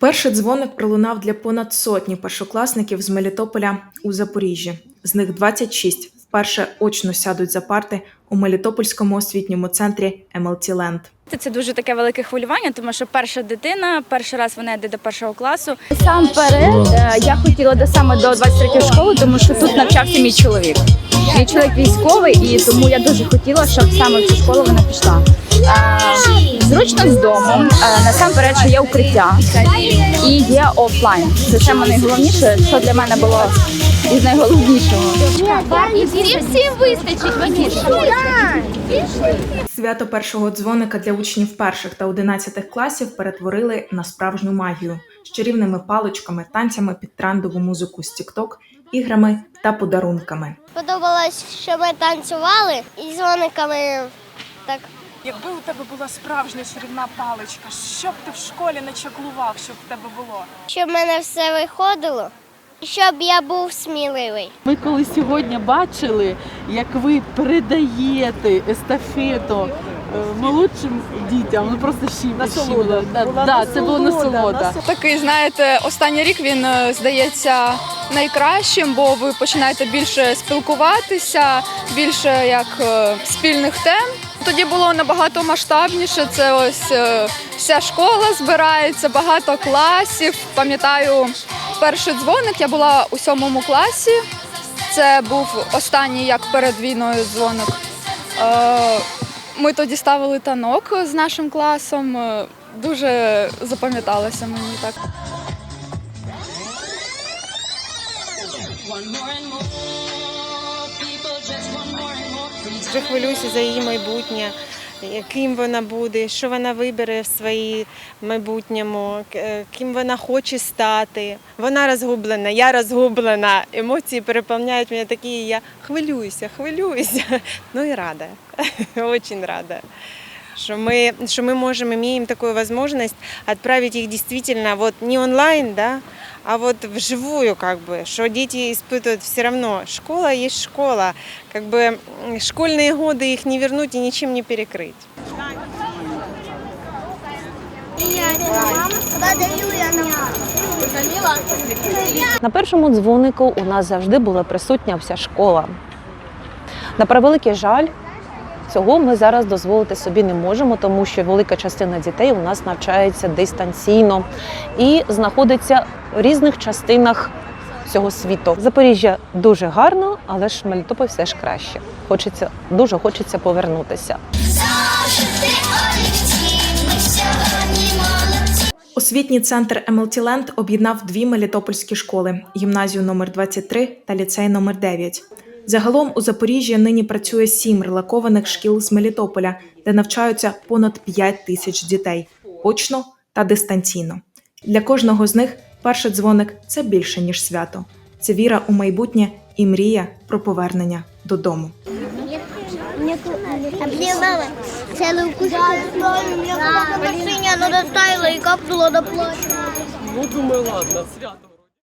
Перший дзвоник пролунав для понад сотні першокласників з Мелітополя у Запоріжжі. З них 26 вперше очно сядуть за парти у Мелітопольському освітньому центрі MLT Land. Це дуже таке велике хвилювання, тому що перша дитина, перший раз вона йде до першого класу. Сам перед я хотіла до саме до 23 школи, тому що тут навчався мій чоловік. Мій чоловік військовий, і тому я дуже хотіла, щоб саме в цю школу вона пішла. Зручно з дому. Насамперед, що є укриття і є офлайн. Це саме найголовніше, що для мене було із найголовнішого. Всім всім вистачить мені. Свято першого дзвоника для учнів перших та одинадцятих класів перетворили на справжню магію з чарівними паличками, танцями під трендову музику з TikTok, іграми та подарунками. Подобалось, що ми танцювали і дзвониками так. Якби у тебе була справжня чарівна паличка, що б ти в школі не чаклував, щоб в тебе було? Щоб в мене все виходило, і щоб я був сміливий. Ми коли сьогодні бачили, як ви передаєте естафету молодшим дітям, ну просто щіпа. Да, да, це було насолода. Такий, знаєте, останній рік він е, здається найкращим, бо ви починаєте більше спілкуватися, більше як е, спільних тем. Тоді було набагато масштабніше. Це ось е, вся школа збирається, багато класів. Пам'ятаю, перший дзвоник я була у сьомому класі. Це був останній як перед війною дзвоник. Ми тоді ставили танок з нашим класом. Е, Дуже запам'яталося мені так. Вже хвилююся за її майбутнє, яким вона буде, що вона вибере в своїй майбутньому, ким вона хоче стати. Вона розгублена, я розгублена. Емоції переповняють мене такі. Я хвилююся, хвилююся. Ну і рада. Очень рада. Что мы, что мы можем, имеем такую возможность отправить их действительно вот не онлайн, да, а вот вживую, как бы, что дети испытывают все равно. Школа есть школа, как бы м, школьные годы их не вернуть и ничем не перекрыть. На першому дзвонику у нас завжди була присутня вся школа. На превеликий жаль, цього ми зараз дозволити собі не можемо, тому що велика частина дітей у нас навчається дистанційно і знаходиться в різних частинах цього світу. Запоріжжя дуже гарно, але ж Мелітополь все ж краще. Хочеться дуже хочеться повернутися. Освітній центр MLT Land об'єднав дві мелітопольські школи: гімназію номер 23 та ліцей номер 9. Загалом у Запоріжжі нині працює сім релакованих шкіл з Мелітополя, де навчаються понад 5 тисяч дітей очно та дистанційно. Для кожного з них перший дзвоник це більше ніж свято. Це віра у майбутнє і мрія про повернення додому. Обливала целую в машине оно доставило и капнуло до плача. Ну думаю, ладно, свято.